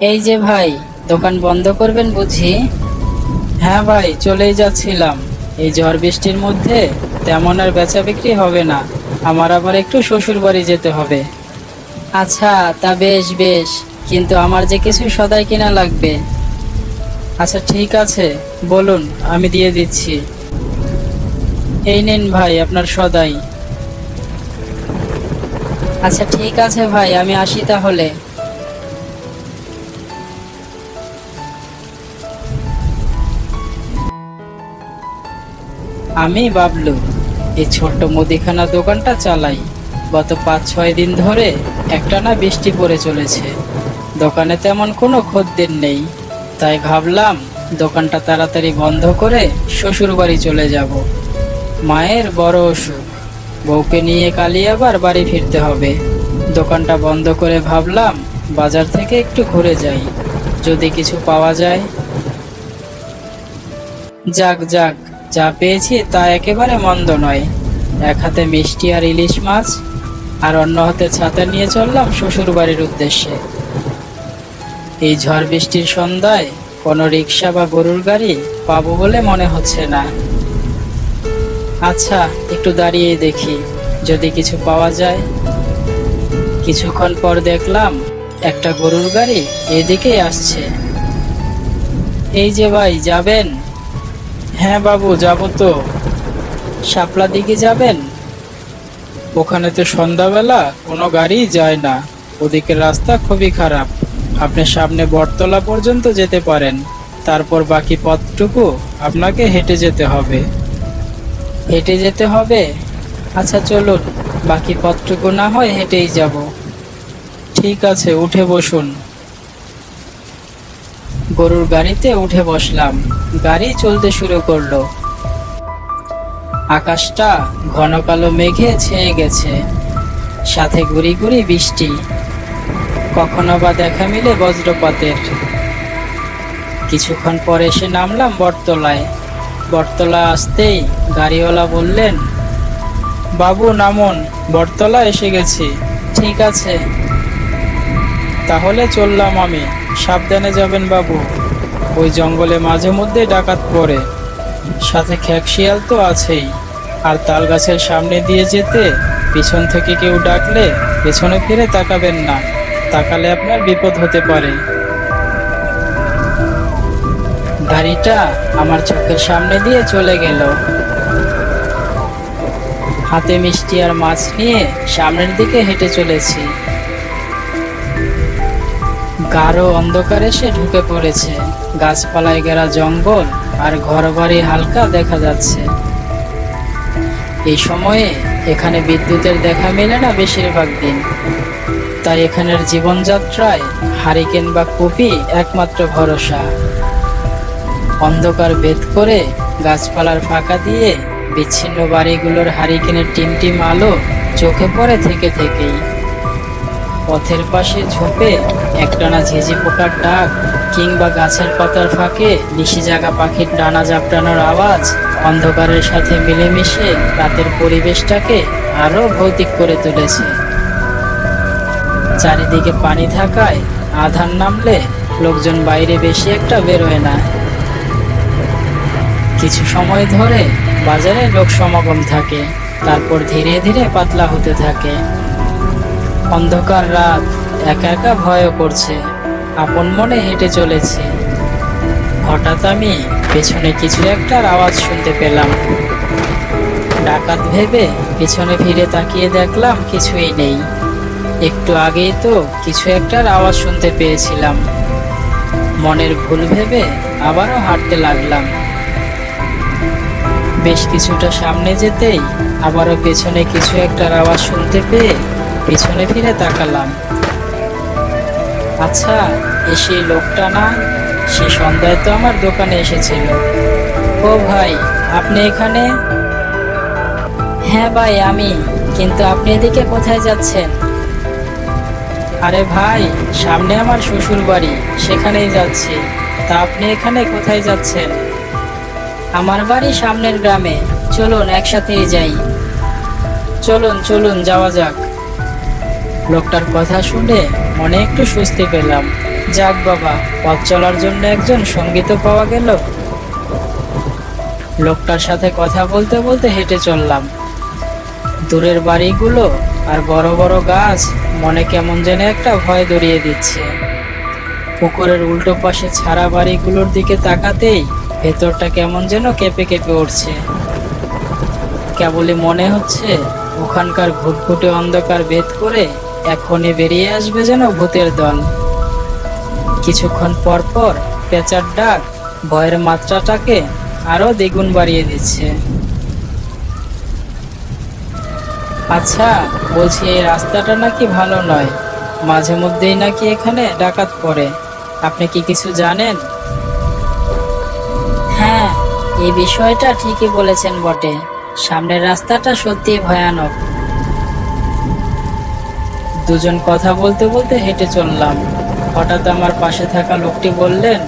এই যে ভাই, দোকান বন্ধ করবেন বুঝি? হ্যাঁ ভাই, চলেই যাচ্ছিলাম। এই ঝড় বৃষ্টির মধ্যে তেমন আর বেচা বিক্রি হবে না। আমার আবার একটু শ্বশুর বাড়ি যেতে হবে। আচ্ছা তা বেশ বেশ। কিন্তু আমার যে কিছু সদাই কিনা লাগবে। আচ্ছা ঠিক আছে। বলুন, আমি দিয়ে দিচ্ছি। এই নিন ভাই, আপনার সদাই। আচ্ছা ঠিক আছে ভাই, আমি আসি তাহলে। আমি বাবলু এই ছোট্ট মুদিখানা দোকানটা চালাই। গত পাঁচ, ছয় দিন ধরে একটানা বৃষ্টি পড়ে চলেছে। দোকানে তেমন কোনো খদ্দের নেই। তাই ভাবলাম, দোকানটা তাড়াতাড়ি বন্ধ করে শ্বশুর বাড়ি চলে যাব। মায়ের বড় অসুখ। বউকে নিয়ে কালি আবার বাড়ি ফিরতে হবে। দোকানটা বন্ধ করে ভাবলাম, বাজার থেকে একটু ঘুরে যাই। যদি কিছু পাওয়া যায়। যাক যাক যা পেয়েছি তা একেবারে মন্দ নয়। এক হাতে মিষ্টি আর ইলিশ মাছ, আর অন্য হাতে ছাতা নিয়ে চললাম শ্বশুর বাড়ির উদ্দেশ্যে। এই ঝড় বৃষ্টির সন্ধ্যায় কোনো রিক্সা বা গরুর গাড়ি পাবো বলে মনে হচ্ছে না। আচ্ছা একটু দাঁড়িয়ে দেখি, যদি কিছু পাওয়া যায়। কিছুক্ষণ পর দেখলাম একটা গরুর গাড়ি এদিকেই আসছে। এই যে ভাই, যাবেন? হ্যাঁ বাবু, যাব তো। শাপলা দিকে যাবেন? ওখানে তো সন্ধ্যাবেলা কোনো গাড়ি যায় না। ওদিকের রাস্তা খুবই খারাপ। আপনি সামনে বটতলা পর্যন্ত যেতে পারেন। তারপর বাকি পথটুকু আপনাকে হেঁটে যেতে হবে। হেঁটে যেতে হবে? আচ্ছা চলুন। বাকি পথটুকু না হয় হেঁটেই যাব। ঠিক আছে, উঠে বসুন। গরুর গাড়িতে উঠে বসলাম। গাড়ি চলতে শুরু করল। আকাশটা ঘন কালো মেঘে ছেয়ে গেছে। সাথে গুড়ি গুড়ি বৃষ্টি। কখনো বা দেখা মিলে বজ্রপাতের। কিছুক্ষণ পরে এসে নামলাম বটতলায়। বটতলা আসতেই গাড়িওয়ালা বললেন, বাবু, নামুন, বটতলা এসে গেছি। ঠিক আছে। তাহলে চললাম আমি। সাবধানে যাবেন বাবু। ওই জঙ্গলে মাঝে মধ্যে ডাকাত পড়ে। সাথে খ্যাক শিয়াল তো আছেই। আর তাল গাছের সামনে দিয়ে যেতে পিছন থেকে কেউ ডাকলে পেছনে ফিরে তাকাবেন না। তাকালে আপনার বিপদ হতে পারে। গাড়িটা আমার চোখের সামনে দিয়ে চলে গেল। হাতে মিষ্টি আর মাছ নিয়ে সামনের দিকে হেঁটে চলেছি। গাঢ় অন্ধকার এসে ঢুকে পড়েছে। গাছপালায় ঘেরা জঙ্গল আর ঘরবাড়ি হালকা দেখা যাচ্ছে। এই সময়ে এখানে বিদ্যুতের দেখা মেলে না বেশিরভাগ দিন। তাই এখানের জীবনযাত্রায় হারিকেন বা কুপি একমাত্র ভরসা। অন্ধকার ভেদ করে গাছপালার ফাঁকা দিয়ে বিচ্ছিন্ন বাড়িগুলোর হারিকেনের টিমটিম আলো চোখে পড়ে থেকে থেকেই। পথের পাশে ঝোপে একটানা ঝিঝি পোকার ডাক, কিংবা গাছের পাতার ফাঁকে নিশি জাগা পাখির ডানা জাপটানোর আওয়াজ, অন্ধকারের সাথে মিলেমিশে রাতের পরিবেশটাকে আরও ভৌতিক করে তুলেছে। চারিদিকে পানি থাকায় আধার নামলে লোকজন বাইরে বেশি একটা বেরোয় না। কিছু সময় ধরে বাজারে লোক সমাগম থাকে, তারপর ধীরে ধীরে পাতলা হতে থাকে। অন্ধকার রাত, একা একা ভয়ও করছে, আপন মনে হেঁটে চলেছে। হঠাৎ আমি পেছনে কিছু একটার আওয়াজ শুনতে পেলাম। ডাকাত ভেবে পেছনে ফিরে তাকিয়ে দেখলাম কিছুই নেই। একটু আগেই তো কিছু একটার আওয়াজ শুনতে পেয়েছিলাম। মনের ভুল ভেবে আবারও হাঁটতে লাগলাম। বেশ কিছুটা সামনে যেতেই আবারও পেছনে কিছু একটার আওয়াজ শুনতে পেয়ে পিছনে ফিরে তাকালাম। আচ্ছা এ সেই লোকটা না? সে সন্ধ্যায় তো আমার দোকানে এসেছিল। ও ভাই, আপনি এখানে? হ্যাঁ ভাই, আমি। কিন্তু আপনি এদিকে কোথায় যাচ্ছেন? আরে ভাই, সামনে আমার শ্বশুর বাড়ি সেখানেই যাচ্ছি। তা আপনি এখানে কোথায় যাচ্ছেন? আমার বাড়ি সামনের গ্রামে। চলুন, একসাথেই যাই। চলুন চলুন, যাওয়া যাক। লোকটার কথা শুনে মনে একটু স্বস্তি পেলাম। যাক বাবা, পথ চলার জন্য একজন সংগীত পাওয়া গেল। লোকটার সাথে কথা বলতে বলতে হেঁটে চললাম। দূরের বাড়িগুলো আর বড় বড় গাছ মনে কেমন যেন একটা ভয় দড়িয়ে দিচ্ছে। পুকুরের উল্টো পাশে ছাড়া বাড়িগুলোর দিকে তাকাতেই ভেতরটা কেমন যেন কেঁপে কেঁপে উঠছে। কেবলই মনে হচ্ছে ওখানকার ঘুটঘুটে অন্ধকার ভেদ করে এখনই বেরিয়ে আসবে যেন ভূতের দল। কিছুক্ষণ পর পর পেঁচার ডাক ভয়ের মাত্রাটাকে আরও দ্বিগুণ বাড়িয়ে দিচ্ছে। আচ্ছা বলছি এই রাস্তাটা নাকি ভালো নয়। মাঝে মধ্যেই নাকি এখানে ডাকাত পড়ে। আপনি কি কিছু জানেন? হ্যাঁ এই বিষয়টা ঠিকই বলেছেন বটে। সামনের রাস্তাটা সত্যি ভয়ানক। দুজন কথা বলতে বলতে হেঁটে চললাম। হঠাৎ আমার পাশে থাকা লোকটি বললেন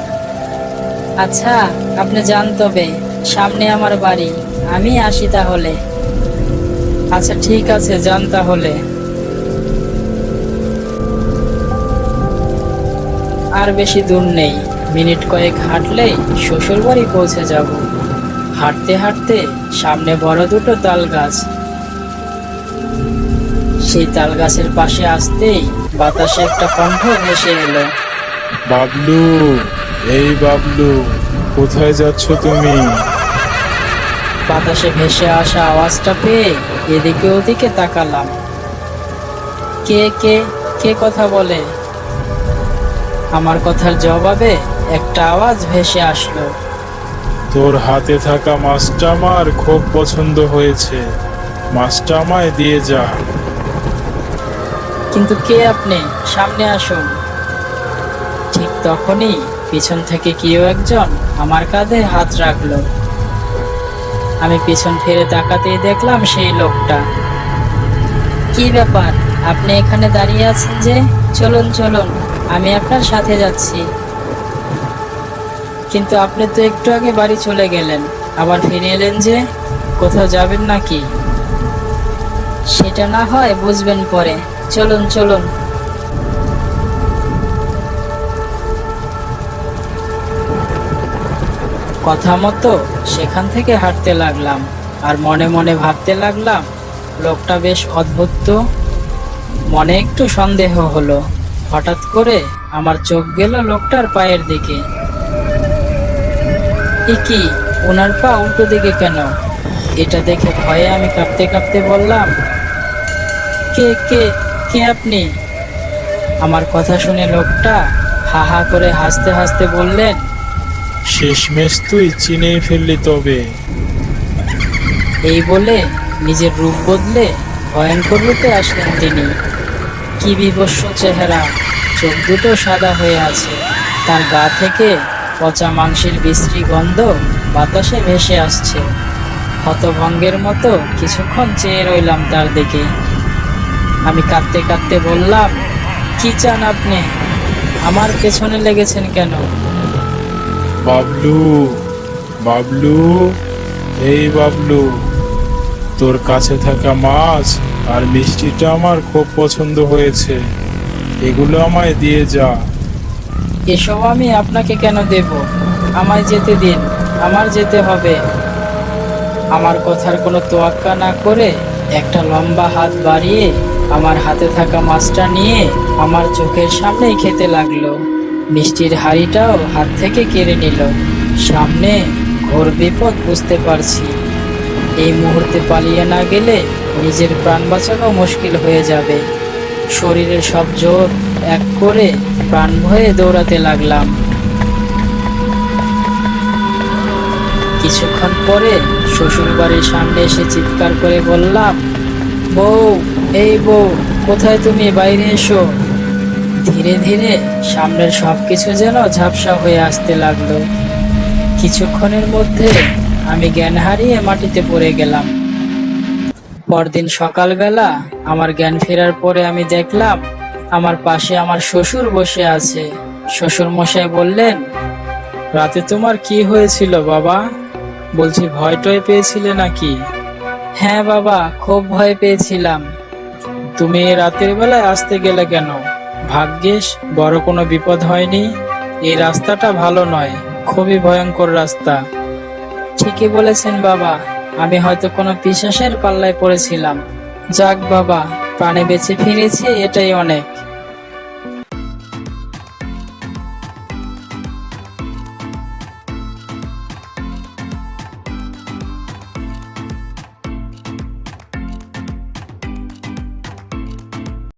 আচ্ছা আপনি যান তবে, সামনে আমার বাড়ি। আমি আসি তাহলে। আচ্ছা ঠিক আছে, যান তাহলে। আর বেশি দূর নেই। মিনিট কয়েক হাঁটলেই শ্বশুর বাড়ি পৌঁছে যাব। হাঁটতে হাঁটতে সামনে বড় দুটো তাল গাছ সেই তাল গাছের পাশে আসতেই বাতাসে একটা কণ্ঠ ভেসে এলো। বাবলু এই বাবলু কোথায় যাচ্ছ তুমি? বাতাসে ভেসে আসা আওয়াজটা পেয়ে এদিকে ওদিকে তাকালাম। কে কে কে কথা বলে? আমার কথার জবাবে একটা আওয়াজ ভেসে আসলো। তোর হাতে থাকা মাছটা আমার খুব পছন্দ হয়েছে। মাছটা আমায় দিয়ে যা। কিন্তু কে আপনি? সামনে আসুন। ঠিক তখনই পিছন থেকে কেউ একজন আমার কাঁধে হাত রাখল। আমি পিছন ফিরে তাকাতেই দেখলাম সেই লোকটা। কি ব্যাপার? আপনি এখানে দাঁড়িয়ে আছেন যে? চলুন চলুন, আমি আপনার সাথে যাচ্ছি। কিন্তু আপনি তো একটু আগে বাড়ি চলে গেলেন। আবার ফিরে এলেন যে? কোথাও যাবেন নাকি? সেটা না হয় বুঝবেন পরে। চলুন চলুন। কথা মতো সেখান থেকে হাঁটতে লাগলাম, আর মনে মনে ভাবতে লাগলাম, লোকটা বেশ অদ্ভুত মনে একটু সন্দেহ হলো, হঠাৎ করে আমার চোখ গেল লোকটার পায়ের দিকে। কি, ওনার পা উল্টো দিকে কেন? এটা দেখে ভয়ে আমি কাঁপতে কাঁপতে বললাম, কে কে কে আপনি? আমার কথা শুনে লোকটা হা হা করে হাসতে হাসতে বললেন শেষমেশ তুই চিনেই ফেললি তবে। এই বলে নিজের রূপ বদলে ভয়ঙ্কর রূপে আসলেন তিনি। কি বিভৎস চেহারা চোখ দুটো সাদা হয়ে আছে। তার গা থেকে পচা মাংসের বিশ্রী গন্ধ বাতাসে ভেসে আসছে। হতভঙ্গের মতো কিছুক্ষণ চেয়ে রইলাম তার দিকে। আমি কাঁদতে কাঁদতে বললাম কি চান আপনি? আমার পেছনে লেগেছেন কেন? বাবলু বাবলু এই বাবলু তোর কাছে থাকা মাছ আর মিষ্টিটা আমার খুব পছন্দ হয়েছে। এগুলো আমায় দিয়ে যা। এসব আমি আপনাকে কেন দেব? আমায় যেতে দিন আমার যেতে হবে। আমার কথার কোনো তোয়াক্কা না করে একটা লম্বা হাত বাড়িয়ে আমার হাতে থাকা মাছটা নিয়ে আমার চোখের সামনেই খেতে লাগল। মিষ্টির হাড়িটাও হাত থেকে কেড়ে নিল। সামনে ঘোর বিপদ বুঝতে পারছি। এই মুহূর্তে পালিয়ে না গেলে নিজের প্রাণ বাঁচানো মুশকিল হয়ে যাবে। শরীরের সব জোর এক করে প্রাণ ভয়ে দৌড়াতে লাগলাম। কিছুক্ষণ পরে শ্বশুরবাড়ির সামনে এসে চিৎকার করে বললাম বউ, এই বউ, কোথায় তুমি? বাইরে এসো। ধীরে ধীরে সামনের সবকিছু যেন ঝাপসা হয়ে আসতে লাগল। কিছুক্ষণের মধ্যে আমি জ্ঞান হারিয়ে মাটিতে পড়ে গেলাম। পরদিন সকালবেলা আমার জ্ঞান ফেরার পরে আমি দেখলাম আমার পাশে আমার শ্বশুর বসে আছে। শ্বশুর মশাই বললেন, রাতে তোমার কি হয়েছিল বাবা? বলছি, ভয় টয় পেয়েছিলে নাকি? হ্যাঁ বাবা, খুব ভয় পেয়েছিলাম। তুমি রাতের বেলায় আসতে গেলে কেন? ভাগ্যিস, বড় কোনো বিপদ হয়নি। এই রাস্তাটা ভালো নয়, খুবই ভয়ঙ্কর রাস্তা। ঠিকই বলেছেন বাবা, আমি হয়তো কোনো পিশাসের পাল্লায় পড়েছিলাম। যাক বাবা, প্রাণে বেঁচে ফিরেছি, এটাই অনেক।